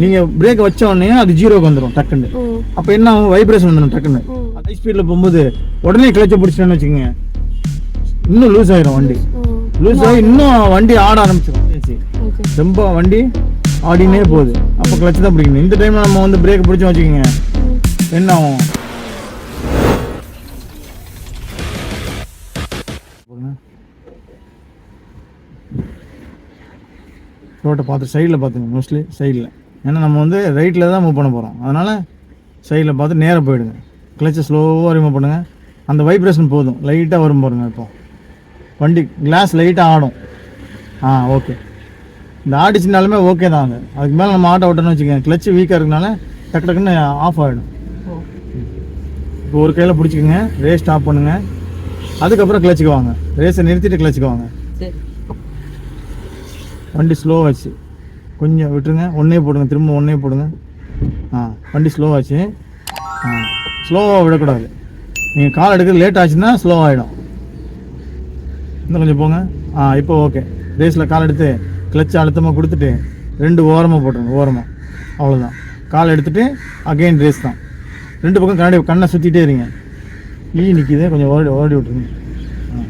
நீங்கள் பிரேக் வச்ச உடனே அது ஜீரோக்கு வந்துடும் டக்குன்னு. அப்போ என்ன ஆகும்? வைப்ரேஷன் வந்துடும் டக்குன்னு. ஹை ஸ்பீடில் போகும்போது உடனே கிளச்சை பிடிச்சிட்டேன்னு வச்சுக்கோங்க இன்னும் லூஸ் ஆயிரும் வண்டி. லூஸ் ஆகி இன்னும் வண்டி ஆட ஆரம்பிச்சிடும் ரொம்ப வண்டி ஆடினே போகுது. அப்போ கிளச் தான் பிடிக்கணும். இந்த டைம்ல நம்ம வந்து பிரேக் பிடிச்சோம் வச்சுக்கோங்க என்ன ஆகும்? ரோட்டை பார்த்து சைடில் பார்த்துங்க மோஸ்ட்லி சைடில் ஏன்னா நம்ம வந்து ரைட்டில் தான் மூவ் பண்ண போகிறோம் அதனால் சைடில் பார்த்து நேராக போயிடுங்க. கிளச்சை ஸ்லோவாக ரிமூவ் பண்ணுங்கள் அந்த வைப்ரேஷன் போதும். லைட்டாக வரும் பாருங்க இப்போ. வண்டி கிளாஸ் லைட்டாக ஆடும். ஆ ஓகே இந்த ஆடிச்சுனாலுமே ஓகே தான் அது. அதுக்கு மேலே நம்ம ஆட்டோ ஓட்டணும்னு வச்சுக்கோங்க. கிளச்சு வீக்காக இருக்கனால டக்கு டக்குன்னு ஆஃப் ஆகிடும் இப்போ ஒரு கையில் பிடிச்சிக்கோங்க. ரேஸ் ஸ்டாப் பண்ணுங்க. அதுக்கப்புறம் கிளச்சுக்கு வாங்க. ரேஸை நிறுத்திட்டு கிளச்சுக்கு வாங்க. சரி. வண்டி ஸ்லோவாச்சு கொஞ்சம் விட்டுருங்க. ஒன்றே போடுங்க. திரும்ப ஒன்றே போடுங்க. ஆ வண்டி ஸ்லோவாச்சு ஆ ஸ்லோவாக விடக்கூடாது. நீங்கள் கால் எடுக்கிறது லேட் ஆச்சுன்னா ஸ்லோவாகிடும் இன்னும் கொஞ்சம் போங்க. ஆ இப்போ ஓகே ரேஸில் கால் எடுத்து கிளச் அழுத்தமாக கொடுத்துட்டு ரெண்டு ஓரமாக போட்டுருங்க. ஓரமாக அவ்வளோதான் கால் எடுத்துகிட்டு அகைன் ரேஸ் தான். ரெண்டு பக்கம் கண்ணாடி கண்ணை சுற்றிட்டே இருங்க. ஈ நிற்கிது கொஞ்சம் ஓடி ஓடி விட்டுருங்க. ஆ.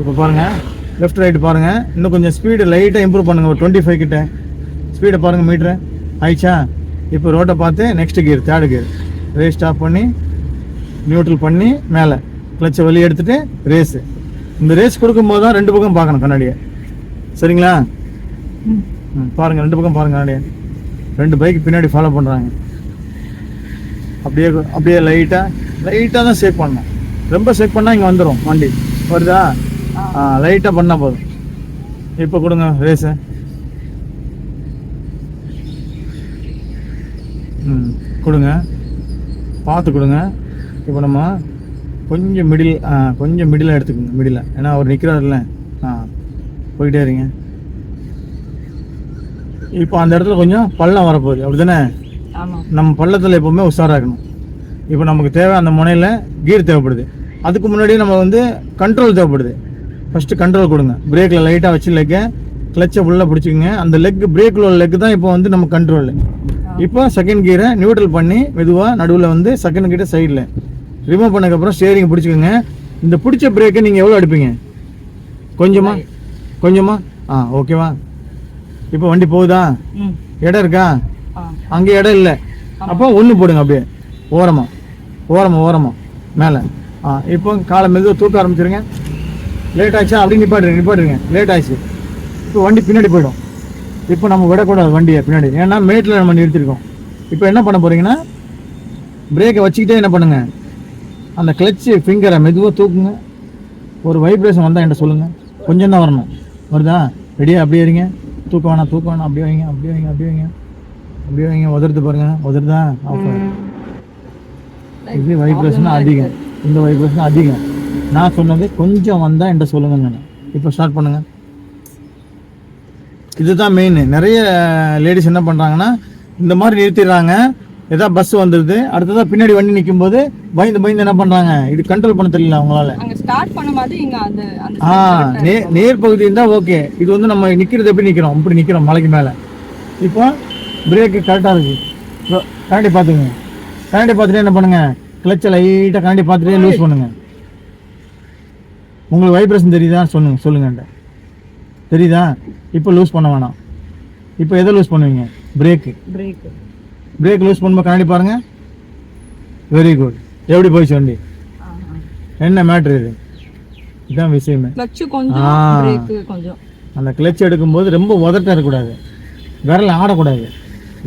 இப்போ பாருங்கள் லெஃப்ட் ரைட் பாருங்கள் இன்னும் கொஞ்சம் ஸ்பீடு லைட்டாக இம்ப்ரூவ் பண்ணுங்கள் ஒரு டுவெண்ட்டி ஃபைவ் கிட்டே. ஸ்பீடை பாருங்கள் மீட்ரு ஆயிடுச்சா? இப்போ ரோட்டை பார்த்து next gear third gear race stop பண்ணி நியூட்ரல் பண்ணி மேலே. கிளச்சை வெளியே எடுத்துகிட்டு ரேஸு இந்த ரேஸ் கொடுக்கும்போது தான் ரெண்டு பக்கம் பார்க்கணும் கண்ணாடியை. சரிங்களா? ம் பாருங்கள் ரெண்டு பக்கம் பாருங்கள் கண்ணாடியை. ரெண்டு பைக் பின்னாடி ஃபாலோ பண்ணுறாங்க அப்படியே அப்படியே லைட்டாக லைட்டாக தான் சேக் பண்ணணும். ரொம்ப செக் பண்ணால் இங்கே வந்துடும் வண்டி. வருதா? லைட்டாக பண்ணால் போதும். இப்போ கொடுங்க ரேஸை கொடுங்க. பார்த்து கொடுங்க. இப்போ நம்ம கொஞ்சம் மிடில் ஆ கொஞ்சம் மிடில் எடுத்துக்கோங்க மிடில் ஏன்னா அவர் நிற்கிறாருல்ல ஆ போயிட்டே இருங்க. இப்போ அந்த இடத்துல கொஞ்சம் பள்ளம் வரப்போகுது. அப்படி தானே நம்ம பள்ளத்தில் எப்போவுமே உஷாராக இருக்கணும் இப்போ நமக்கு தேவை அந்த முனையில் கீர் தேவைப்படுது. அதுக்கு முன்னாடி நம்ம வந்து கண்ட்ரோல் தேவைப்படுது. ஃபஸ்ட்டு கண்ட்ரோல் கொடுங்க. பிரேக்கில் லைட்டாக வச்சு லெக்கை கிளச்சை ஃபுல்லாக பிடிச்சிக்கோங்க. அந்த லெக் பிரேக்கில் உள்ள லெக் தான் இப்போ வந்து நம்ம கண்ட்ரோல் இப்போ செகண்ட் கியரை நியூட்ரல் பண்ணி மெதுவாக நடுவில் வந்து செகண்ட் கிட்ட சைடில் ரிமூவ் பண்ணதுக்கப்புறம் ஸ்டேரிங் பிடிச்சிக்கோங்க. இந்த பிடிச்ச பிரேக்கை நீங்கள் எவ்வளோ எடுப்பீங்க கொஞ்சமா? கொஞ்சமா? ஆ ஓகேவா இப்போ வண்டி போகுதா? இடம் இருக்கா? அங்கே இடம் இல்லை. அப்போ ஒன்று போடுங்க அப்படியே. ஓரமா. ஓரமா ஓரமா. மேலே. ஆ இப்போ காலை மெதுவாக தூக்க ஆரம்பிச்சிருங்க. லேட் ஆச்சா? அப்படி நிப்பாட்டுங்க நிப்பாட்டுங்க. லேட் ஆச்சு இப்போ வண்டி பின்னாடி போயிடும். இப்போ நம்ம விடக்கூடாது வண்டியை பின்னாடி. ஏன்னா மேட்டில் நம்ம நிறுத்திருக்கோம். இப்போ என்ன பண்ண போகிறீங்கன்னா பிரேக்கை வச்சுக்கிட்டே என்ன பண்ணுங்கள் அந்த கிளச்சு ஃபிங்கரை மெதுவாக தூக்குங்க. ஒரு வைப்ரேஷன் வந்தால் என்கிட்ட சொல்லுங்கள் கொஞ்சம் தான் வரணும். வருதா? ரெடியாக அப்படியே இருங்க. தூக்க வேணாம் தூக்க வேணாம். அப்படியே வைங்க அப்படியே வைங்க அப்படியே வைங்க. அப்படியே வைங்க. உதறது பாருங்க. உதறதா? ஆஃப் இது வைப்ரேஷன் அதிகம். இந்த வைப்ரேஷன் அதிகம். நான் சொன்னது கொஞ்சம் வந்தால் என்கிட்ட சொல்லுங்க நான். இப்போ ஸ்டார்ட் பண்ணுங்கள் இதுதான் மெயின் நிறைய லேடிஸ் என்ன பண்ணுறாங்கன்னா இந்த மாதிரி நிறுத்திடுறாங்க. ஏதாவது பஸ் வந்துடுது அடுத்ததாக பின்னாடி வண்டி நிற்கும் போது பயந்து பயந்து என்ன பண்ணுறாங்க இது கண்ட்ரோல் பண்ண தெரியல அவங்களால. ஆ நே நேர் பகுதி இருந்தால் ஓகே இது வந்து நம்ம நிற்கிறது எப்படி நிற்கிறோம் இப்படி நிற்கிறோம் மலைக்கு மேலே. இப்போ பிரேக்கு கரெக்டாக இருக்கு. இப்போ கரண்டி பார்த்துங்க கரண்டி பார்த்துட்டு என்ன பண்ணுங்க? கிளச்சை லைட்டாக கரண்டி பார்த்துட்டே லூஸ் பண்ணுங்க. உங்களுக்கு வைப்ரேஷன் தெரியுதா? சொல்லுங்க சொல்லுங்க என்கிட்ட. தெரியுதா? இப்போ லூஸ் பண்ண வேணாம். இப்போ எதை லூஸ் பண்ணுவீங்க? பிரேக்கு பிரேக் பிரேக் லூஸ் பண்ணும்போது கரண்டி பாருங்க. வெரி குட் எப்படி போயிடுச்சு வண்டி என்ன மேட்ரு இது? இதுதான் விஷயமே. கொஞ்சம் ஆ. அந்த கிளச் எடுக்கும்போது ரொம்ப உதட்டம் இருக்கக்கூடாது. விரல் ஆடக்கூடாது.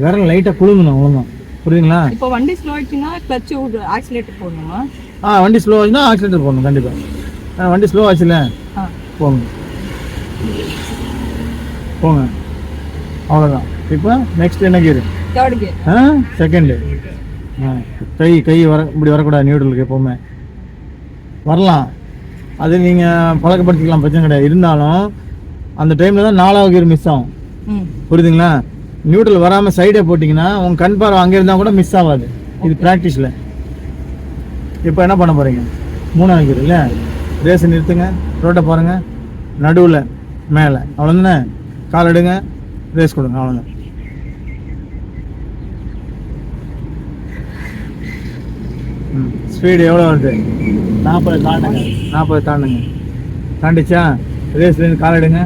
விரல் லைட்டாக குழுங்கணும் ஒழுங்கும் புரியுதுங்களா? இப்போ வண்டி ஸ்லோ ஆயிடுச்சுன்னா கிளட்ச் ஆக்சிலேட்டர் போடணுமா? ஆ வண்டி ஸ்லோ ஆச்சுன்னா ஆக்சிடென்ட் போடணும் கண்டிப்பாக வண்டி ஸ்லோ ஆச்சுல ஆ. போங்க. அவ்வளோதான் இப்போ நெக்ஸ்ட் என்ன கீரு ஆ? செகண்டு ஆ கை கை வர இப்படி வரக்கூடாது நியூட்ரலுக்கு எப்போவுமே. வரலாம். அது நீங்கள் பழக்கப்படுத்திக்கலாம் பிரச்சனை கிடையாது. இருந்தாலும் அந்த டைமில் தான் நாலாவது கீர் மிஸ் ஆகும். புரியுதுங்களா? நியூட்ரல் வராமல் சைடே போட்டிங்கன்னா உங்கள் கண் பார்வை அங்கே இருந்தால் கூட மிஸ் ஆகாது. இது ப்ராக்டிஸில் இப்போ என்ன பண்ண போகிறீங்க மூணாவது கீர் இல்லை? ரேஸை நிறுத்துங்க. ரோட்டை பாருங்கள் நடுவில். மேலே. அவ்வளோதானே கால் எடுங்க. ரேஸ் கொடுங்க அவ்வளோங்க ஸ்பீடு எவ்வளோ வருது? நாற்பது தாண்டுங்க. நாற்பது தாண்டுங்க. தாண்டிச்சா? ரேஸ்லேருந்து கால் எடுங்க.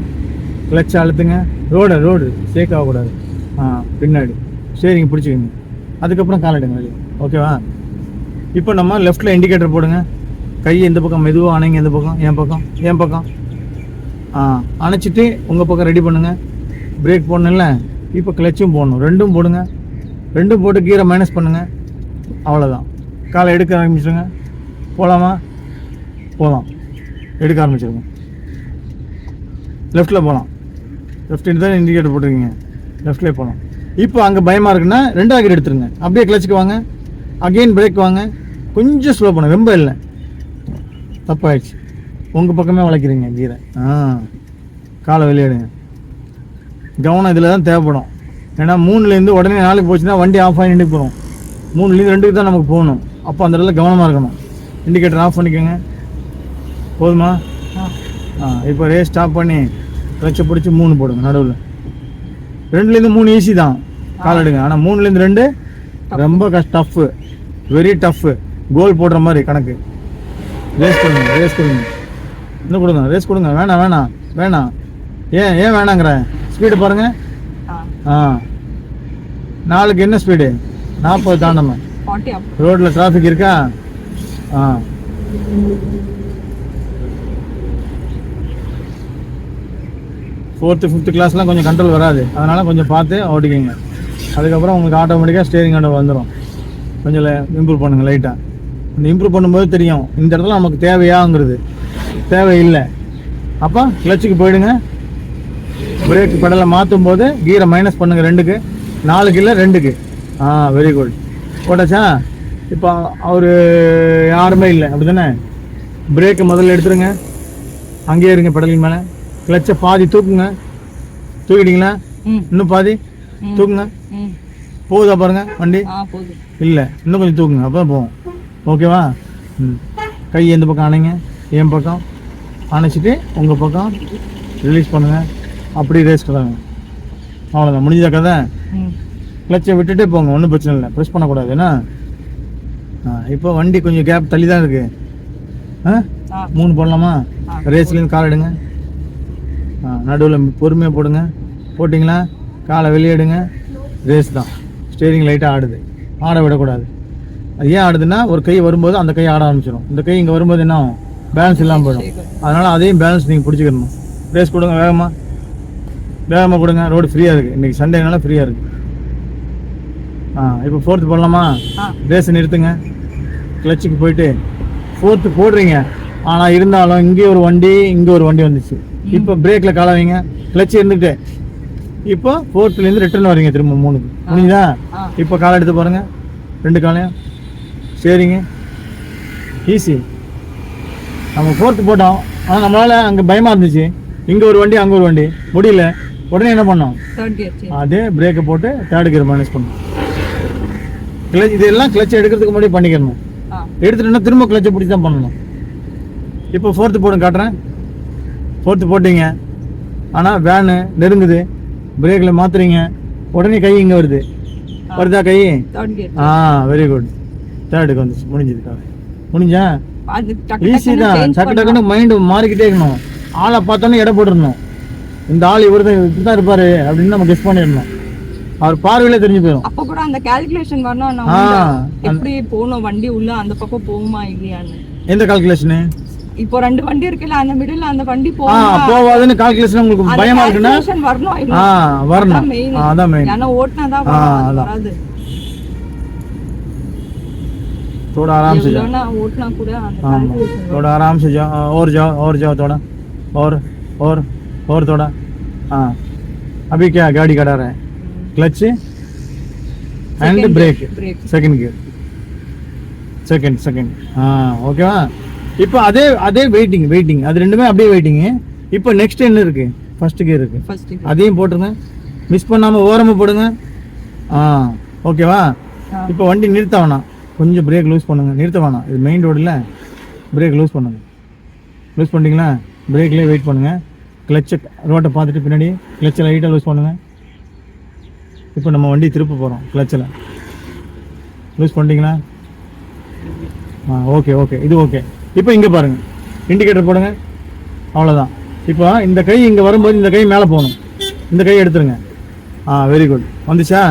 கிளச்சை அழுத்துங்க. ரோடு ரோடு சேக் ஆகக்கூடாது. ஆ பின்னாடி. ஸ்டேரிங் பிடிச்சிக்கிங்க. அதுக்கப்புறம் கால் எடுங்க வெளியே. ஓகேவா இப்போ நம்ம லெஃப்ட்டில் இண்டிகேட்டர் போடுங்க. கை எந்த பக்கம்? மெதுவாக அணைங்க எந்த பக்கம்? என் பக்கம்? என் பக்கம். ஆ அணைச்சிட்டு உங்கள் பக்கம் ரெடி பண்ணுங்க. பிரேக் போடணும்ல? இப்போ கிளச்சும் போடணும். ரெண்டும் போடுங்க. ரெண்டும் போட்டு கீரை மைனஸ் பண்ணுங்க. அவ்வளோதான் காலை எடுக்க ஆரம்பிச்சிடுங்க போகலாமா போகலாம் எடுக்க ஆரம்பிச்சிருங்க. லெஃப்ட்டில் போகலாம் லெஃப்ட் தான் இண்டிகேட்டர் போட்டிருக்கீங்க. லெஃப்ட்லேயே போகலாம் இப்போ அங்கே பயமாக இருக்குன்னா ரெண்டாக கீர் எடுத்துருங்க. அப்படியே கிளச்சுக்கு வாங்க. அகெயின் பிரேக் வாங்க. கொஞ்சம் ஸ்லோ பண்ணுங்க ரொம்ப இல்லை. தப்பாயிடுச்சு. உங்கள் பக்கமே வளைக்கிறீங்க கீரை. ஆ காலை வெளியிடுங்க கவனம் இதில் தான் தேவைப்படும். ஏன்னா மூணுலேருந்து உடனே நாளைக்கு போச்சுன்னா வண்டி ஆஃப் ஆகி நின்று போகிறோம் மூணுலேருந்து ரெண்டுக்கு தான் நமக்கு போகணும். அப்போ அந்த இடத்துல கவனமாக இருக்கணும். இண்டிகேட்டர் ஆஃப் பண்ணிக்கோங்க. போதுமா? ஆ இப்போ ரேஸ் ஸ்டாப் பண்ணி கிளச்சை பிடிச்சி மூணு போடுங்க நடுவில். ரெண்டுலேருந்து மூணு ஈஸி தான். கால் எடுங்க. ஆனால் மூணுலேருந்து ரெண்டு ரொம்ப கஷ்ட டஃப்பு வெரி டஃப்பு கோல் போடுற மாதிரி கணக்கு. ரேஸ் கொடுங்க ரேஸ் கொடுங்க. இன்னும் கொடுங்க ரேஸ் கொடுங்க. வேணாம் வேணாம் வேணாம். ஏன் ஏன் வேணாங்கிற? ஸ்பீடு பாருங்க. ஆ. நாளுக்கு என்ன ஸ்பீடு நாற்பது தாண்டமா. ரோட்டில் டிராஃபிக் இருக்கா? ஆ. ஃபோர்த்து ஃபிஃப்த்து கிளாஸ்லாம் கொஞ்சம் கண்ட்ரோல் வராது. அதனால் கொஞ்சம் பார்த்து ஓட்டிக்கிங்க. அதுக்கப்புறம் உங்களுக்கு ஆட்டோமேட்டிக்காக ஸ்டேரிங் ஆட்டோ வந்துடும் கொஞ்சம் இம்ப்ரூவ் பண்ணுங்கள் லைட்டாக இந்த இம்ப்ரூவ் பண்ணும்போது தெரியும். இந்த இடத்துல நமக்கு தேவையாங்கிறது. தேவையில்லை. அப்போ கிளச்சுக்கு போயிடுங்க. பிரேக் பெடலை மாற்றும் போது கீரை மைனஸ் பண்ணுங்க ரெண்டுக்கு. நாலுக்கு இல்லை ரெண்டுக்கு. ஆ வெரி குட் போட்டாச்சா? இப்போ அவர் யாருமே இல்லை. அப்படி தானே பிரேக்கை முதல்ல எடுத்துருங்க. அங்கேயே இருங்க பெடலின் மேலே. கிளச்சை பாதி தூக்குங்க. தூக்கிட்டீங்களா? இன்னும் பாதி. தூக்குங்க. போகுதா பாருங்க வண்டி? இல்லை. இன்னும் கொஞ்சம் தூக்குங்க. அப்போ தான் போகும். ஓகேவா? ம். கை எந்த பக்கம் அணைங்க? என் பக்கம். அணைச்சிட்டு உங்கள் பக்கம் ரிலீஸ் பண்ணுங்கள் அப்படி ரேஸ் கதாங்க அவ்வளோதான் முடிஞ்சதா கதை? கிளச்சை விட்டுட்டே போங்க. ஒன்றும் பிரச்சனை இல்லை. ப்ரெஸ் பண்ணக்கூடாது. என்ன? ஆ இப்போ வண்டி கொஞ்சம் கேப் தள்ளி தான் இருக்கு. ஆ? மூணு போடலாமா. ரேஸ்லேருந்து கால் எடுங்க. ஆ நடுவில் பொறுமையாக போடுங்க. போட்டிங்களா? காலை வெளியே எடுங்க. ரேஸ் தான். ஸ்டேரிங் லைட்டாக ஆடுது. ஆட விடக்கூடாது. அது ஏன் ஆடுதுன்னா ஒரு கை வரும்போது அந்த கை ஆட ஆரம்பிச்சிடும் இந்த கை இங்கே வரும்போது என்ன ஆகும்? பேலன்ஸ் இல்லாமல் போயிடும். அதனால் அதையும் பேலன்ஸ் நீங்கள் பிடிச்சிக்கணும். ரேஸ் கொடுங்க வேகமாக வேகமாக கொடுங்க. ரோடு ஃப்ரீயாக இருக்குது இன்றைக்கி சண்டேனால ஃப்ரீயாக இருக்குது ஆ இப்போ ஃபோர்த்து போடலாமா? ரேஸை நிறுத்துங்க. கிளச்சுக்கு போயிட்டு ஃபோர்த்து போடுறீங்க. ஆனால் இருந்தாலும் இங்கே ஒரு வண்டி இங்கே ஒரு வண்டி வந்துச்சு. இப்போ பிரேக்கில் கால வைங்க கிளச் இருந்துட்டு. இப்போ ஃபோர்த்துலேருந்து ரிட்டர்ன் வரீங்க திரும்ப மூணுக்கு. ஆ. இப்போ காலை எடுத்து பாருங்க. ரெண்டு காலையும். சரிங்க. ஈஸி நம்ம ஃபோர்த்து போட்டோம். ஆனால் நம்மளால் அங்கே பயமாக இருந்துச்சு. இங்கே ஒரு வண்டி அங்கே ஒரு வண்டி. முடியல. உடனே என்ன பண்ணோம்? அதே பிரேக்கை போட்டு தேர்ட் கியர் மைனஸ் பண்ணணும் கிளச் இதெல்லாம் கிளச் எடுக்கிறதுக்கு முன்னாடி பண்ணிக்கணும். ஆ. எடுத்துட்டோன்னா திரும்ப கிளச்சை பிடிச்சி தான் பண்ணணும். இப்போ ஃபோர்த்து போடுங்க காட்டுறேன். ஃபோர்த்து போட்டீங்க. ஆனால் வேனு நெருங்குது. பிரேக்கில் மாத்துறீங்க. உடனே கை இங்கே வருது. வருதா கை? ஆ வெரி குட் தேர்டுக்கு வந்துச்சு. முடிஞ்சது காலை முடிஞ்சா? ஈஸி தான். டக்கு டக்குன்னு மைண்டு மாறிக்கிட்டே இருக்கணும். ஆளை பார்த்தோன்னே எடை போட்டுருணும் இந்த ஆள் இவர் தான் இப்படி தான் இருப்பாரு அப்படின்னு நம்ம கெஸ் பண்ணிடணும். அவர் பார்வையிலே தெரிஞ்சு போயிடும் அப்ப கூட அந்த கால்குலேஷன் வரணும். எப்படி போகணும்? வண்டி உள்ள அந்த பக்கம் போகுமா இல்லையான்னு. எந்த கால்குலேஷனு இப்போ ரெண்டு வண்டி இருக்குல்ல அந்த மிடில் அந்த வண்டி போகுமா? போவாதுன்னு கால்குலேஷன் உங்களுக்கு பயமா இருக்குன்னா? வரணும் வரணும். அதான் மெயின் ஏன்னா அது அதான். வராது. थोड़ा आराम से जाओ எவ்வளோனா ஓட்டுனா கூட அந்த हाँ calculation வரும். थोड़ा आराम से जाओ और जाओ और जाओ थोड़ा और और और थोड़ा हाँ अभी क्या गाड़ी करा रहा है clutch and Second brake gear, brake. Second gear second second ஆ ஓகேவா இப்போ அதே அதே வெயிட்டிங் வெயிட்டிங் அது ரெண்டுமே அப்படியே வெயிட்டிங் இப்போ நெக்ஸ்ட் என்ன இருக்கு ஃபர்ஸ்ட் கியர் இருக்கு First gear. அதையும் போட்டுருங்க மிஸ் பண்ணாம ஓரமா போடுங்க ஆ ஓகேவா ஆ. இப்போ வண்டி நிறுத்த வேணாம் கொஞ்சம் பிரேக் லூஸ் பண்ணுங்கள் நிறுத்த வேணாம். இது மெயின் ரோடில் பிரேக் லூஸ் பண்ணுங்கள் லூஸ் பண்ணிட்டீங்களா? பிரேக்லேயே வெயிட் பண்ணுங்கள் கிளச்சை ரோட்டை பார்த்துட்டு பின்னாடி கிளச்சை லைட்டாக லூஸ் பண்ணுங்கள் இப்போ நம்ம வண்டி திருப்ப போகிறோம் கிளச்சில் லூஸ் பண்ணிட்டீங்களா? ஆ ஓகே ஓகே இது ஓகே இப்போ இங்கே பாருங்கள் இண்டிகேட்டர் போடுங்க. அவ்வளோதான் இப்போ இந்த கை இங்கே வரும்போது இந்த கை மேலே போகணும். இந்த கை எடுத்துருங்க. ஆ வெரி குட் வந்துச்சா?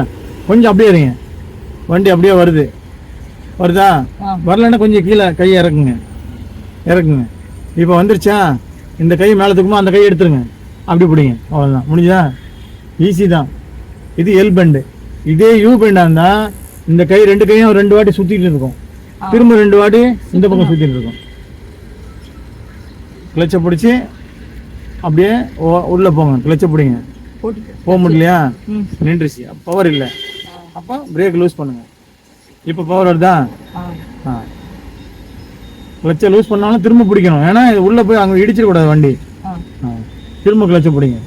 கொஞ்சம் அப்படியே இருங்க. வண்டி அப்படியே வருது. வருதா. வரலன்னா கொஞ்சம் கீழே கையை இறக்குங்க. இறக்குங்க. இப்போ வந்துருச்சா? இந்த கை மேலே தூக்குமா? அந்த கை எடுத்துருங்க. அப்படி பிடிங்க. அவ்வளோதான் முடிஞ்சதா? ஈஸி தான். இது எல் பெண்டு இதே யூ பெண்டாக இருந்தால் இந்த கை ரெண்டு கையும் ரெண்டு வாட்டி சுற்றிட்டு இருக்கும். திரும்ப ரெண்டு வாட்டி இந்த பக்கம் சுற்றிட்டு இருக்கும். கிளச்சை பிடிச்சி அப்படியே ஓ- உள்ள போங்க. கிளச்சை பிடிங்க. போக முடியலையா? நின்றுச்சு. பவர் இல்லை. அப்போ பிரேக் லூஸ் பண்ணுங்க. இப்போ பவர் வருதா? ஆ. கிளச்சை லூஸ் பண்ணாலும் திரும்ப பிடிக்கணும். ஏன்னா இது உள்ள போய் அங்கே இடிச்சிடக்கூடாது வண்டி. திரும்ப கிளச்சை பிடிங்க.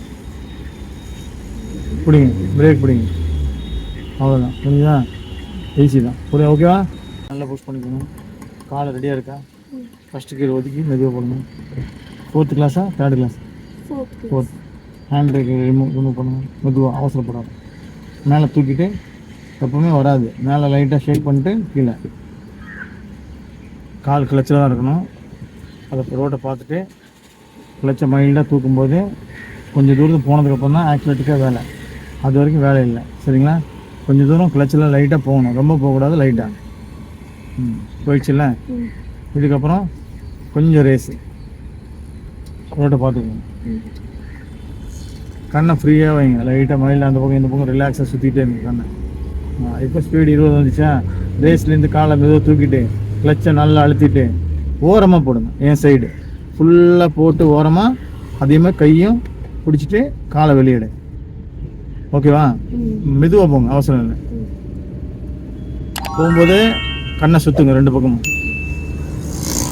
பிடிங்க. பிரேக் பிடிங்க. அவ்வளோதான் புரியுதா ஈஸி தான். புரியுது? ஓகேவா நல்லா புஷ் பண்ணிக்கணும். காலை ரெடியாக இருக்கா? ஃபஸ்ட்டு கீர் ஒதுக்கி மெதுவாக போடணும். ஃபோர்த்து கிளாஸா third class fourth hand brake remove remove பண்ணுங்க மெதுவாக அவசரப்படாது. மேலே தூக்கிட்டு எப்பவுமே வராது. மேலே லைட்டாக ஷேக் பண்ணிட்டு கீழே. கால் கிளச்சில் தான் இருக்கணும். அதை ரோட்டை பார்த்துட்டு கிளச்சை மைல்டாக தூக்கும்போது கொஞ்சம் தூரத்துக்கு போனதுக்கப்புறம் தான் ஆக்சிலேட்டுக்கே வேலை. அது வரைக்கும் வேலை இல்லை. சரிங்களா? கொஞ்சம் தூரம் கிளச்சில் லைட்டாக போகணும். ரொம்ப போகக்கூடாது லைட்டாக ம். போயிடுச்சுல்ல? இதுக்கப்புறம் கொஞ்சம் ரேஸு ரோட்டை பார்த்துக்கோங்க கண்ணை ஃப்ரீயாக வைங்க. லைட்டாக மயில் அந்த பக்கம் இந்த பக்கம் ரிலாக்ஸாக சுற்றிட்டே இருங்க கண்ணை. இப்போ ஸ்பீடு இருபது வந்துச்சா? ரேஸ்லேருந்து காலை மெதுவாக தூக்கிட்டு கிளச்சை நல்லா அழுத்திட்டு ஓரமாக போடுங்க என் சைடு ஃபுல்லாக போட்டு ஓரமாக அதே மாதிரி கையும் பிடிச்சிட்டு காலை வெளியிடு. ஓகேவா மெதுவாக போங்க அவசரம் இல்லை. போகும்போது கண்ணை சுற்றுங்க ரெண்டு பக்கமும்.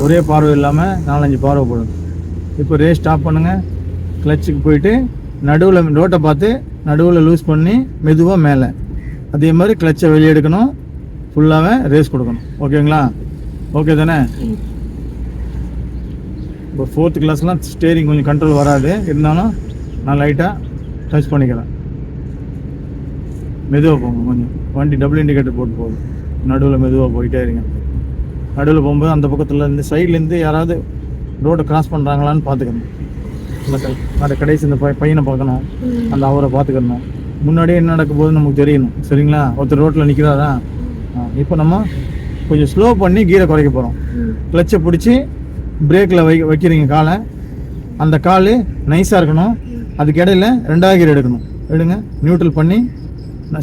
ஒரே பார்வை இல்லாமல் நாலஞ்சு பார்வை போடுங்க. இப்போ ரேஸ் ஸ்டாப் பண்ணுங்க. கிளச்சுக்கு போயிட்டு நடுவில் ரோட்டை பார்த்து நடுவில் லூஸ் பண்ணி மெதுவாக மேலே. அதே மாதிரி கிளச்சை வெளியே எடுக்கணும். ஃபுல்லாகவே ரேஸ் கொடுக்கணும். ஓகேங்களா ஓகே தானே? இப்போ ஃபோர்த் கிளாஸ்லாம் ஸ்டேரிங் கொஞ்சம் கண்ட்ரோல் வராது. இருந்தாலும் நான் லைட்டாக டச் பண்ணிக்கிறேன். மெதுவாக போங்க கொஞ்சம். வண்டி டபுள் இண்டிகேட்டர் போட்டு போகுது. நடுவில் மெதுவாக போயிட்டே இருங்க. நடுவில் போகும்போது அந்த பக்கத்தில் இருந்து சைட்லேருந்து யாராவது ரோடை கிராஸ் பண்ணுறாங்களான்னு பார்த்துக்கணும். அந்த கடைசி இந்த பையனை பார்க்கணும். அந்த அவரை பார்த்துக்கணும். முன்னாடியே என்ன நடக்க போகுது நமக்கு தெரியணும். சரிங்களா? ஒருத்தர் ரோட்டில் நிற்கிறாரா இப்போ நம்ம கொஞ்சம் ஸ்லோ பண்ணி கீரை குறைக்க போகிறோம் கிளச்சை பிடிச்சி பிரேக்கில் வை வைக்கிறீங்க காலை. அந்த கால் நைஸாக இருக்கணும். அதுக்கு இடையில ரெண்டாவது கீரை எடுக்கணும். எடுங்க. நியூட்ரல் பண்ணி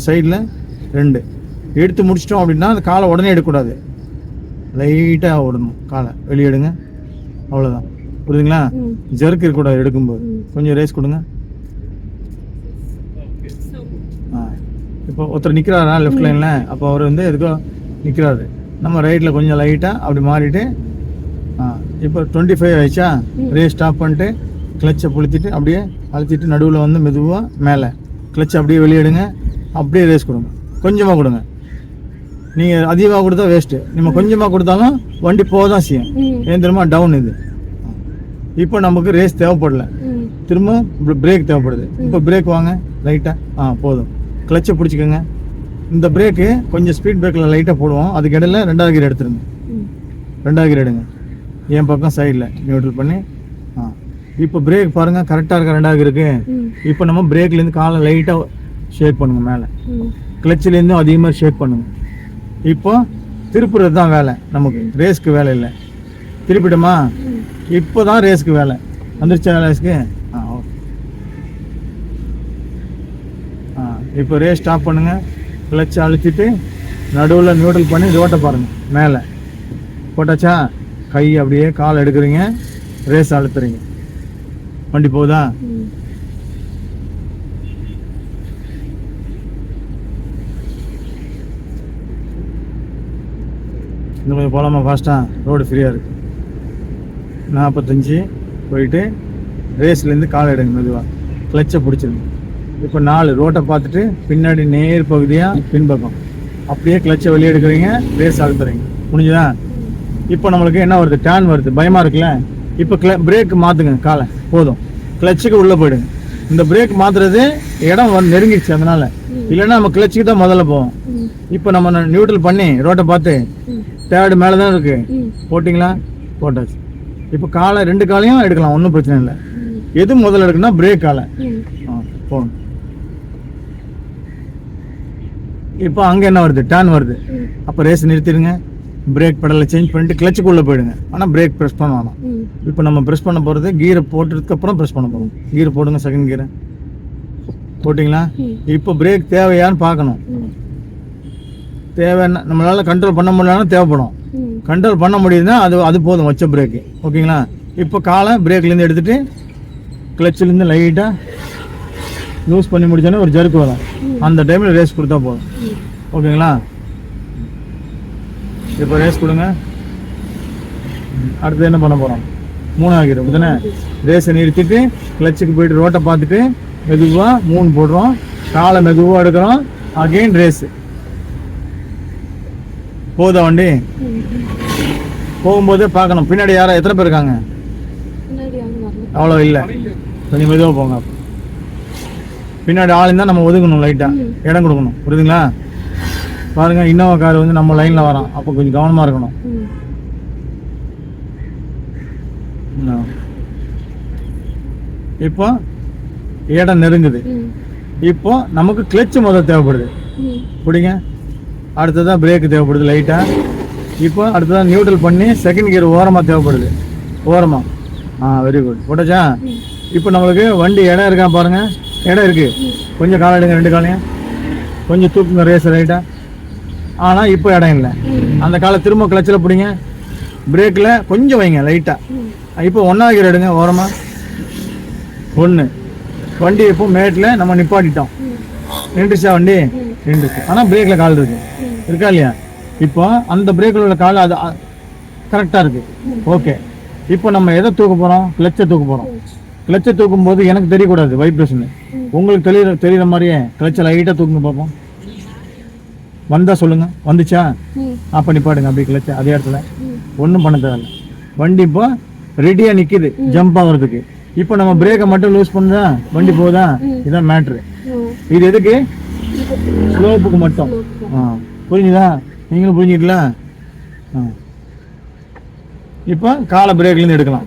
சைடில் ரெண்டு. எடுத்து முடிச்சிட்டோம் அப்படின்னா அந்த காலை உடனே எடுக்கக்கூடாது. லைட்டாக விடணும் காலை. வெளியே எடுங்க. அவ்வளோதான் புரியுதுங்களா? ஜர்க் இருக்கக்கூடாது எடுக்கும்போது. கொஞ்சம் ரேஸ் கொடுங்க ஆ இப்போ ஒருத்தர் நிற்கிறாரா லெஃப்ட் லைனில் அப்போ அவர் வந்து எதுக்கோ நிற்கிறாரு நம்ம ரைட்டில் கொஞ்சம் லைட்டாக அப்படி மாறிட்டு ஆ இப்போ டுவெண்ட்டி ஃபைவ் ஆயிடுச்சா ரேஸ் ஸ்டாப் பண்ணிட்டு கிளச்சை புளுத்திட்டு அப்படியே அழுத்திட்டு நடுவில் வந்து மெதுவாக மேலே. கிளச்சை அப்படியே வெளியே எடுங்க அப்படியே ரேஸ் கொடுங்க. கொஞ்சமாக கொடுங்க. நீங்கள் அதிகமாக கொடுத்தா வேஸ்ட்டு நம்ம கொஞ்சமாக கொடுத்தாலும் வண்டி போக தான் செய்யும் ஏன் தெரியுமா? டவுன் இது. இப்போ நமக்கு ரேஸ் தேவைப்படல. திரும்ப பிரேக் தேவைப்படுது. இப்போ பிரேக் வாங்க லைட்டாக ஆ போதும். கிளச்சை பிடிச்சிக்கோங்க. இந்த பிரேக்கு கொஞ்சம் ஸ்பீட் பிரேக்கில் லைட்டாக போடுவோம். அதுக்கு இடையில ரெண்டாவது கீர் எடுத்துருங்க. ரெண்டாவது கீர் எடுங்க. என் பக்கம் சைடில் நியூட்ரல் பண்ணி ஆ. இப்போ பிரேக் பாருங்கள் கரெக்டாக இருக்க ரெண்டாவது இருக்கு இப்போ நம்ம பிரேக்லேருந்து காலை லைட்டாக ஷேக் பண்ணுங்க மேலே. கிளச்சிலேருந்தும் அதே மாதிரி ஷேக் பண்ணுங்க. இப்போ திருப்புறது தான் வேலை. நமக்கு ரேஸ்க்கு வேலை இல்லை. திருப்பிடுமா இப்போ தான் ரேஸ்க்கு வேலை. வந்துருச்சா ரேஸ்க்கு ஆ ஓகே ஆ இப்போ ரேஸ் ஸ்டாப் பண்ணுங்கள் கிளச்சை அழுத்திட்டு நடுவில் நியூட்ரல் பண்ணி ரோட்டை பாருங்கள் மேலே. போட்டாச்சா? கை அப்படியே கால் எடுக்கிறீங்க. ரேஸ் அழுத்துறீங்க. வண்டி போகுதா? இன்னும் கொஞ்சம் போகலாமா ஃபாஸ்ட்டாக ரோடு ஃப்ரீயாக இருக்கு. நாற்பத்தஞ்சு போயிட்டு ரேஸ்லேருந்து கால் எடுங்க மெதுவாக கிளச்சை பிடிச்சிருங்க. இப்போ நாலு ரோட்டை பார்த்துட்டு பின்னாடி நேர் பகுதியாக பின்பக்கம். அப்படியே கிளச்சை வெளியே எடுக்கிறீங்க ரேஸ் அழுத்துறீங்க முடிஞ்சுதா இப்போ நம்மளுக்கு என்ன வருது? டேன் வருது. பயமாக இருக்குல்ல? இப்போ கிள பிரேக் மாற்றுங்க காலை. போதும். கிளச்சுக்கு உள்ளே போயிடுங்க. இந்த பிரேக் மாற்றுறது இடம் வந்து நெருங்கிடுச்சு அதனால. இல்லைன்னா நம்ம கிளச்சுக்கு தான் முதல்ல போவோம். இப்போ நம்ம நியூட்ரல் பண்ணி ரோட்டை பார்த்து தேர்டு மேலே தான் இருக்கு. ம் போட்டிங்களா? போட்டாச்சு. இப்போ காலை ரெண்டு காலையும் எடுக்கலாம். ஒன்றும் பிரச்சனை இல்லை. எது முதல்ல எடுக்கணும்னா பிரேக் காலை. ஆ போகணும். இப்போ அங்கே என்ன வருது? டர்ன் வருது. அப்போ ரேஸ் நிறுத்திடுங்க. பிரேக் பெடலை சேஞ்ச் பண்ணிட்டு கிளச்சுக்குள்ளே போயிடுங்க. ஆனால் பிரேக் ப்ரெஸ் பண்ண வேணாம் இப்போ நம்ம ப்ரெஸ் பண்ண போகிறது கீரை போட்டதுக்கு அப்புறம் ப்ரெஸ் பண்ண போகிறோம் கீரை போடுங்க செகண்ட் கீரை போட்டிங்களா? இப்போ பிரேக் தேவையான்னு பார்க்கணும். தேவைன்னா நம்மளால கண்ட்ரோல் பண்ண முடியலன்னா தேவைப்படும். கண்ட்ரோல் பண்ண முடியுதுன்னா அது அது போதும் வச்ச பிரேக்கு ஓகேங்களா? இப்போ காலை பிரேக்லேருந்து எடுத்துட்டு கிளச்சிலேருந்து லைட்டாக லூஸ் பண்ணி முடிச்சோன்னே ஒரு ஜர்க்கு வரும். அந்த டைமில் ரேஸ் கொடுத்தா போதும். ஓகேங்களா? இப்போ ரேஸ் கொடுங்க. அடுத்து என்ன பண்ண போகிறோம் மூணு ஆகிடும் தானே ரேஸை நிறுத்திட்டு கிளச்சுக்கு போயிட்டு ரோட்டை பார்த்துட்டு மெதுவாக மூணு போடுறோம். காலை மெதுவாக எடுக்கிறோம். அகெயின் ரேஸு போதா வண்டி? போகும்போதே பார்க்கணும். பின்னாடி யாரா எத்தனை பேர் இருக்காங்க? அவ்வளோ இல்லை. கொஞ்சம் மெதுவாக போங்க. பின்னாடி ஆள் இருந்தால் நம்ம ஒதுக்கணும் லைட்டாக இடம் கொடுக்கணும். புரியுதுங்களா? பாருங்க இன்னோவா கார் வந்து நம்ம லைனில் வரோம் அப்போ கொஞ்சம் கவனமாக இருக்கணும். இப்போ இடம் நெருங்குது. இப்போ நமக்கு கிளச்சு முதல் தேவைப்படுது. பிடிங்க அடுத்ததாக பிரேக் தேவைப்படுது லைட்டாக இப்போ அடுத்ததாக நியூட்ரல் பண்ணி செகண்ட் கியர் ஓரமாக தேவைப்படுது. ஓரமாக ஆ வெரி குட் போட்டாச்சா? இப்போ நம்மளுக்கு வண்டி இடம் இருக்கா பாருங்க. இடம் இருக்கு. கொஞ்சம் காலம் எடுங்க ரெண்டு காலையும். கொஞ்சம் தூக்குங்க ரேஸ் ரைட்டாக ஆனால் இப்போ இடம் இல்லை. அந்த காலை திரும்ப கிளச்சில் பிடிங்க. பிரேக்கில் கொஞ்சம் வைங்க லைட்டாக இப்போ ஒன்றாவது கீர் எடுங்க ஓரமாக ஒன்று வண்டி இப்போ மேட்டில் நம்ம நிப்பாட்டிட்டோம். நின்றுச்சா வண்டி? நின்றுச்சு. ஆனால் பிரேக்கில் கால் இருக்கு. இருக்கா இல்லையா? இப்போ அந்த பிரேக்கில் உள்ள கால் அது கரெக்டாக இருக்குது ஓகே. இப்போ நம்ம எதை தூக்க போகிறோம் கிளச்சை தூக்க போகிறோம் கிளச்சை தூக்கும் போது எனக்கு தெரியக்கூடாது வைப்ரேஷன். உங்களுக்கு தெரியுற தெரியுற மாதிரியே கிளச்சை லைட்டாக தூக்குங்க பார்ப்போம் வந்தா சொல்லுங்க. வந்துச்சா? அப்போ நிப்பாடுங்க அப்படி கிளச்சை. அதே இடத்துல. ஒன்றும் பண்ண தேவையில்ல. வண்டி இப்போ ரெடியாக நிற்கிது ஜம்ப் ஆகுறதுக்கு. இப்போ நம்ம பிரேக்கை மட்டும் லூஸ் பண்ணா வண்டி போதா? இதான் மேட்ரு இது எதுக்கு? ஸ்லோப்புக்கு மட்டும். ஆ. புரிஞ்சுதா? நீங்களும் புரிஞ்சுக்கிட்டல ஆ. இப்போ காலை பிரேக்லேருந்து எடுக்கலாம்.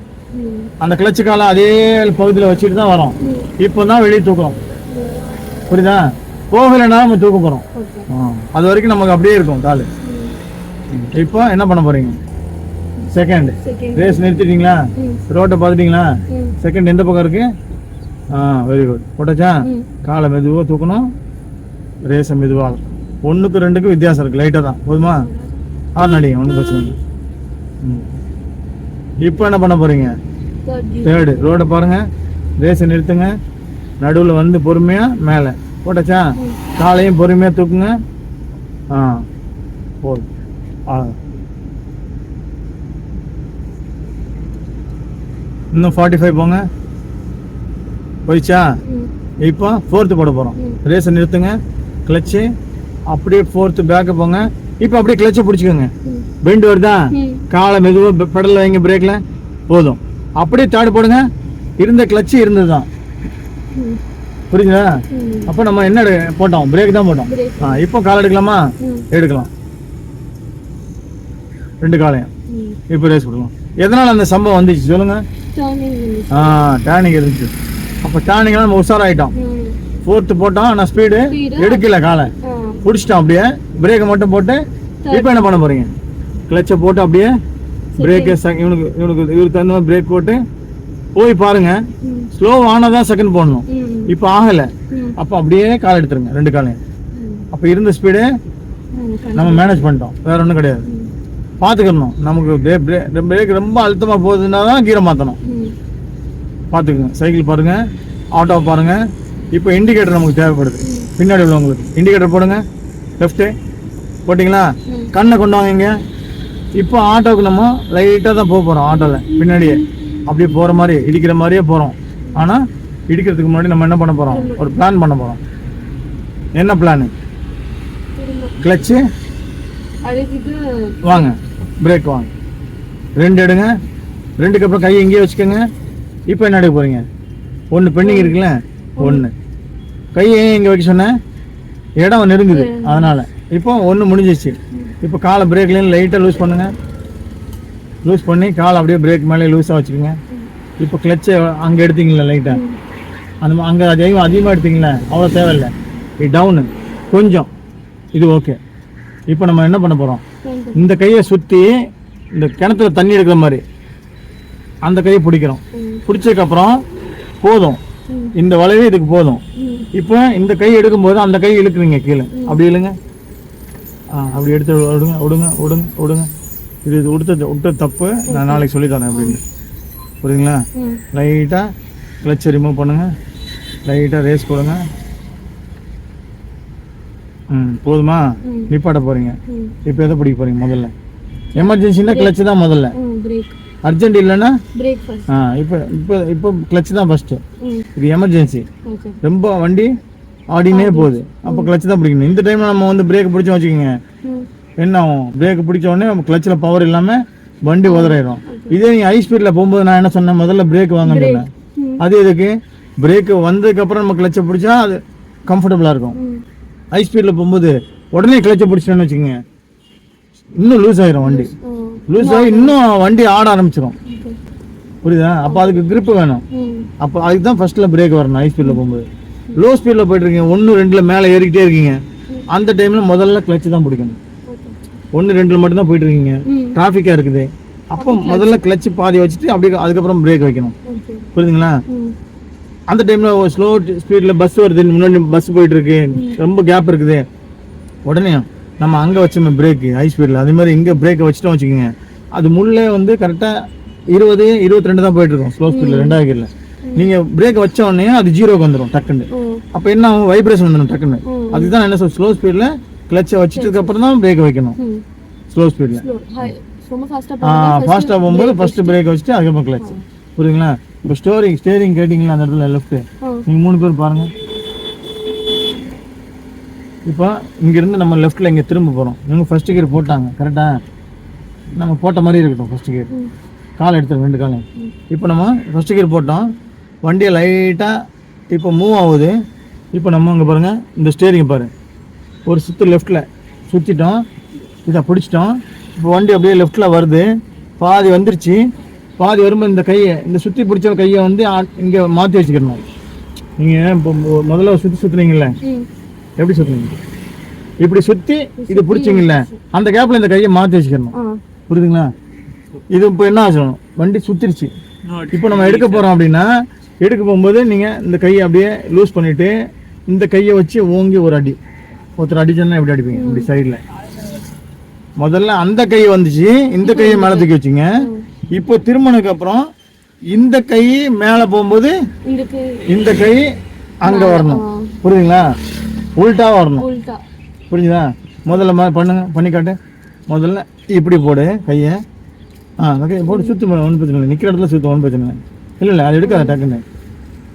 அந்த கிளச்சு காலை அதே பகுதியில் வச்சுட்டு தான் வரோம். இப்போ தான் வெளியே தூக்குறோம். புரியுதா? போகலைன்னா நம்ம தூக்க போகிறோம் அது வரைக்கும் நமக்கு அப்படியே இருக்கும் கால். இப்போ என்ன பண்ண போறீங்க? செகண்ட் ரேஸ் நிறுத்திட்டீங்களா? ரோட்டை பார்த்துட்டீங்களா? செகண்ட் எந்த பக்கம் இருக்கு? ஆ வெரி குட் போட்டாச்சா? காலை மெதுவாக தூக்கணும். ரேஸை மெதுவாக ஒன்றுக்கு ரெண்டுக்கும் வித்தியாசம் இருக்குது லைட்டாக தான். போதுமா? ஆறு நடிங்க ஒன்றும் பிரச்சனை இல்லை. ம். இப்போ என்ன பண்ண போகிறீங்க தேர்ட் தேர்டு ரோடை பாருங்கள் ரேஸை நிறுத்துங்க. நடுவில் வந்து பொறுமையாக மேலே. போட்டாச்சா? காலையும் பொறுமையாக தூக்குங்க. ஆ போதும். ஆ. இன்னும் ஃபார்ட்டி ஃபைவ் போங்க. போயிடுச்சா? இப்போ ஃபோர்த்து போட போகிறோம் ரேஸை நிறுத்துங்க. கிளச்சு அப்படியே ஃபோர்த்து பேக்கை போங்க. இப்போ அப்படியே கிளச்சை பிடிச்சிக்கோங்க. பெண்டு வருதா? காலை மெதுவாக பெடலில் வைங்க பிரேக்கில் போதும். அப்படியே தாடு போடுங்க. இருந்த கிளச்சு இருந்தது தான் புரியுதா அப்போ நம்ம என்ன எடு- போட்டோம்? பிரேக் தான் போட்டோம். ஆ இப்போ கால் எடுக்கலாமா? எடுக்கலாம். ரெண்டு காலையும். இப்போ ரேஸ் கொடுக்கலாம். எதனால் அந்த சம்பவம் வந்துச்சு? சொல்லுங்க. ஆ டேனிங் இருந்துச்சு. அப்போ டேனிங்லாம் நம்ம உஷாராயிட்டோம். ஃபோர்த்து போட்டோம் ஆனால் ஸ்பீடு. எடுக்கல காலை. பிடிச்சிட்டோம் அப்படியே. பிரேக்கை மட்டும் போட்டு இப்போ என்ன பண்ண போறீங்க? கிளச்சை போட்டு அப்படியே பிரேக்கு இவனுக்கு இவனுக்கு இவருக்கு தகுந்த மாதிரி பிரேக் போட்டு போய் பாருங்க. தான் செகண்ட் போடணும். இப்போ ஆகலை. அப்போ அப்படியே கால் எடுத்துருங்க ரெண்டு காலையும் அப்போ இருந்த ஸ்பீடு நம்ம மேனேஜ் பண்ணிட்டோம் வேற ஒன்றும் கிடையாது. பார்த்துக்கணும் நமக்கு பிரேக் ரொம்ப அழுத்தமாக போகுதுன்னா தான் கீரை மாற்றணும் பார்த்துக்குங்க சைக்கிள் பாருங்க ஆட்டோ பாருங்க. இப்போ இண்டிகேட்டர் நமக்கு தேவைப்படுது. பின்னாடி உள்ளவங்களுக்கு இண்டிகேட்டர் போடுங்க லெஃப்ட்டு போட்டிங்களா. கண்ணை கொண்டு வாங்க இப்போ ஆட்டோவுக்கு நம்ம லைட்டாக தான் போக போகிறோம் ஆட்டோவில் பின்னாடியே. அப்படியே போகிற மாதிரி இடிக்கிற மாதிரியே போகிறோம் ஆனால் இடிக்கிறதுக்கு முன்னாடி நம்ம என்ன பண்ண போகிறோம் ஒரு பிளான் பண்ண போகிறோம் என்ன பிளானு கிளச்சு வாங்க. பிரேக் வாங்க. ரெண்டு எடுங்க. ரெண்டுக்கு அப்புறம் கையை இங்கேயே வச்சுக்கோங்க. இப்போ என்ன எடுக்க போகிறீங்க ஒன்று பெண்டிங் இருக்குல்ல? ஒன்று கையை ஏன் இங்கே வைக்க சொன்னேன்? இடம் நெருங்குது. அதனால். இப்போ ஒன்று முடிஞ்சிச்சு இப்போ காலை பிரேக்லேருந்து லைட்டாக லூஸ் பண்ணுங்க. லூஸ் பண்ணி காலை அப்படியே பிரேக் மேலே லூஸாக வச்சுக்கோங்க. இப்போ கிளச்சை அங்கே எடுத்தீங்களா லைட்டாக அந்த அங்கே அதிகம் அதிகமாக எடுத்தீங்களா அவ்வளோ தேவையில்லை. இது டவுனு கொஞ்சம். இது ஓகே இப்போ நம்ம என்ன பண்ண போகிறோம் இந்த கையை சுற்றி இந்த கிணத்துல தண்ணி எடுக்கிற மாதிரி அந்த கையை பிடிக்கிறோம். பிடிச்சதுக்கப்புறம் போதும். இந்த வளைவு இதுக்கு போதும். இப்போ இந்த கை எடுக்கும்போது அந்த கை இழுக்குறீங்க கீழே. அப்படி இழுங்க. ஆ அப்படி எடுத்து விடுங்க விடுங்க விடுங்க விடுங்க. இது இது விடுத்தது விட்ட தப்பு. நான் நாளைக்கு சொல்லி தரேன் அப்படின்னு. புரியுங்களா லைட்டாக கிளச்சை ரிமூவ் பண்ணுங்க. லைட்டாக ரேஸ் கொடுங்க ம் போதுமா? நிப்பாட்ட போகிறீங்க இப்போ எதை பிடிக்க போகிறீங்க முதல்ல? எமர்ஜென்சினா கிளச்சு தான் முதல்ல. அர்ஜென்ட் இல்லைன்னா? ஆ இப்போ இப்போ இப்போ கிளச்சு தான் ஃபஸ்ட்டு இது எமர்ஜென்சி ரொம்ப வண்டி ஆடினே போகுது. அப்போ கிளச் தான் பிடிக்கணும். இந்த டைமில் நம்ம வந்து பிரேக் பிடிச்சோம் வச்சுக்கோங்க. என்ன ஆகும்? பிரேக் பிடிச்ச உடனே கிளச்சில் பவர் இல்லாமல் வண்டி உதறிடும். இதே நீங்கள் ஹை ஸ்பீடில் போகும்போது நான் என்ன சொன்னேன்? முதல்ல பிரேக் வாங்கன்னு. அது எதுக்கு? பிரேக் வந்ததுக்கப்புறம் நம்ம கிளச்சை பிடிச்சா அது கம்ஃபர்டபுளாக இருக்கும். ஹை ஸ்பீடில் போகும்போது உடனே கிளச்சை பிடிச்சிட்டோன்னு வச்சுக்கோங்க இன்னும் லூஸ் ஆயிரும் வண்டி. லூஸ் ஆகி இன்னும் வண்டி ஆட ஆரம்பிச்சிடும் புரியுதா? அப்போ அதுக்கு grip வேணும். அப்போ அதுக்கு தான் ஃபர்ஸ்ட்டில் பிரேக் வரணும் ஹை ஸ்பீடில் போகும்போது. லோ ஸ்பீடில் போயிட்டு இருக்கீங்க ஒன்று ரெண்டில் மேலே ஏறிக்கிட்டே இருக்கீங்க. அந்த டைமில் முதல்ல கிளச்சு தான் பிடிக்கணும். ஒன்று ரெண்டில் மட்டும் தான் போயிட்டு இருக்கீங்க. டிராஃபிக்காக இருக்குது. அப்போ முதல்ல கிளச்சு பாதி வச்சுட்டு அப்படியே அதுக்கப்புறம் பிரேக் வைக்கணும். புரியுதுங்களா? அந்த டைமில் ஸ்லோ ஸ்பீடில் பஸ் வருது. முன்னாடி பஸ் போயிட்டு இருக்கு ரொம்ப கேப் இருக்குது. உடனே நம்ம அங்கே வச்சோமே பிரேக்கு ஹை ஸ்பீடில் அதே மாதிரி இங்கே பிரேக்கை வச்சுட்டோம் வச்சுக்கோங்க. அது முள்ளே வந்து கரெக்டாக இருபது இருபத்தி ரெண்டு தான் போயிட்டு இருக்கும் ஸ்லோ ஸ்பீடில் ரெண்டாவது கீரில் நீங்கள் பிரேக் வச்ச உடனே அது ஜீரோக்கு வந்துடும் டக்குன்னு. அப்போ என்ன ஆகும்? வைப்ரேஷன் வந்துடும் டக்குன்னு. ம். அதுக்கு தான் என்ன சொல் ஸ்லோ ஸ்பீடில் கிளச்சை வச்சுட்டதுக்கு அப்புறம் தான் பிரேக் வைக்கணும். ஸ்லோ ஸ்பீடில் ஃபாஸ்ட்டாக போகும்போது ஃபர்ஸ்ட் பிரேக் வச்சுட்டு. அதுக்கப்புறம் கிளச் புரியுதுங்களா? இப்போ ஸ்டோரிங் ஸ்டேரிங் கேட்டிங்களா அந்த இடத்துல லெஃப்ட்டு நீங்கள் மூணு பேர் பாருங்க. இப்போ இங்கேருந்து நம்ம லெஃப்ட்டில் இங்கே திரும்ப போகிறோம் இவங்க ஃபர்ஸ்ட் கியர் போட்டாங்க கரெக்டாக நம்ம போட்ட மாதிரி இருக்கட்டும் ஃபர்ஸ்ட் கியர் கால் எடுத்துருங்க ரெண்டு காலையும். இப்போ நம்ம ஃபர்ஸ்ட் கியர் போட்டோம். வண்டியை லைட்டாக இப்போ மூவ் ஆகுது. இப்போ நம்ம இங்கே பாருங்கள் இந்த ஸ்டேரிங் பாரு. ஒரு சுற்று லெஃப்ட்டில் சுற்றிட்டோம் இதை பிடிச்சிட்டோம். இப்போ வண்டி அப்படியே லெஃப்ட்டில் வருது. பாதி வந்துருச்சு. பாதி வரும்போது இந்த கையை இந்த சுற்றி பிடிச்ச கையை வந்து இங்கே மாற்றி வச்சுக்கணும். நீங்கள் இப்போ முதல்ல சுற்றி சுற்றுனீங்கல்ல எப்படி சுற்றுனீங்க இப்படி சுற்றி இது பிடிச்சிங்கல்ல? அந்த கேப்பில் இந்த கையை மாற்றி வச்சுக்கணும். புரியுதுங்களா? இது இப்போ என்ன ஆகும் வண்டி சுத்திருச்சு. இப்போ நம்ம எடுக்க போறோம் அப்படின்னா எடுக்க போகும்போது நீங்க இந்த கையை அப்படியே லூஸ் பண்ணிட்டு இந்த கையை வச்சு ஓங்கி ஒரு அடி. ஒருத்தர் அடிச்சோன்னா எப்படி அடிப்பீங்க? இப்படி சைடில் முதல்ல அந்த கை வந்துச்சு. இந்த கையை மேலே தூக்கி வச்சுங்க. இப்போ திருமணத்துக்கு அப்புறம் இந்த கை மேலே போகும்போது இந்த கை அங்கே வரணும். புரியுதுங்களா? உல்ட்டா வரணும். புரிஞ்சுதா? முதல்ல மா பண்ணுங்க பண்ணி காட்டு. முதல்ல இப்படி போடு கையை. ஆ கையை போட்டு சுத்து ஒன்றும் பிரச்சனை இல்லை. நிற்கிற இடத்துல சுத்த ஒன்றும் பிரச்சனை இல்லை. இல்லை இல்லை அது எடுக்காத டக்குன்னு.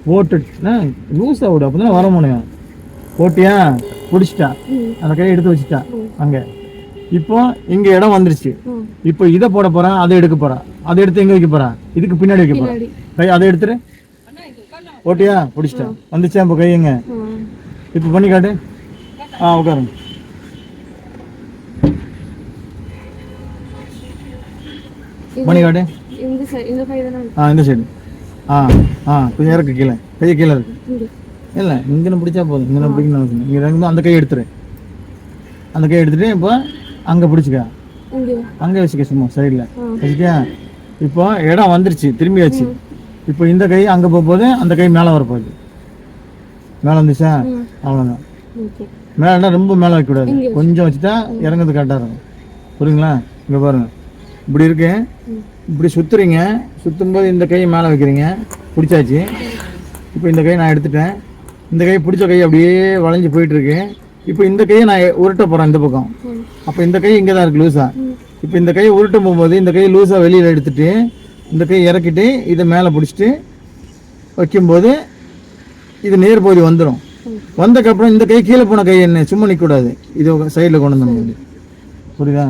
போட்டுட்டுனா லூஸாக விடு அப்போ வர முடியும். போட்டியா? பிடிச்சிட்டா. அந்த கையை எடுத்து வச்சுட்டா. அங்கே. இப்போ இங்கே இடம் வந்துருச்சு. இப்போ இதை போட போறேன் அதை எடுக்க போறேன் அதை எடுத்து எங்கே வைக்க போறேன் இதுக்கு பின்னாடி வைக்க போறேன் கை அதை எடுத்துரு. போட்டியா பிடிச்சிட்டா. வந்துச்சா? இப்போ கை எங்க? இப்போ பண்ணி காட்டு. ஆ உட்காருங்க. பண்ணி காட்டு. ஆ இந்த சைடு. ஆ ஆ கொஞ்சம் இறக்கு கீழே. கையை கீழே இருக்கு இல்லை இங்கே பிடிச்சா போதும். இங்கே பிடிக்கணும் இங்கே அந்த கையை எடுத்துரு. அந்த கையை எடுத்துட்டு இப்போ அங்கே பிடிச்சிக்க. அங்கே. வச்சுக்க சும்மா சைடில் வச்சுக்கியா இப்போ இடம் வந்துருச்சு திரும்பியாச்சு. இப்போ இந்த கை அங்கே போகும்போது அந்த கை மேலே வரப்போகுது. மேலே வந்துச்சா? அவ்வளோதான் மேலேனா ரொம்ப மேலே வைக்கக்கூடாது கொஞ்சம் வச்சுட்டா இறங்குறது கரெக்டாக இருக்கும். புரியுங்களா இங்கே பாருங்க. இப்படி இருக்கு. இப்படி சுற்றுறீங்க சுற்றும்போது இந்த கையை மேலே வைக்கிறீங்க. பிடிச்சாச்சு. இப்போ இந்த கையை நான் எடுத்துட்டேன். இந்த கை பிடிச்ச கை அப்படியே வளைஞ்சு போயிட்டு இருக்கு. இப்போ இந்த கையை நான் உருட்ட போகிறேன் இந்த பக்கம். அப்போ இந்த கை இங்கே தான் இருக்கு லூஸாக இப்போ இந்த கையை உருட்டும் போகும்போது இந்த கையை லூஸாக வெளியில் எடுத்துட்டு இந்த கையை இறக்கிட்டு இதை மேலே பிடிச்சிட்டு வைக்கும்போது இது நேர் பகுதி வந்துடும் ம். வந்ததுக்கப்புறம் இந்த கை கீழே போன கை என்ன? சும்மா நிற்கக்கூடாது இது சைடில் கொண்டு வந்து புரியுதா?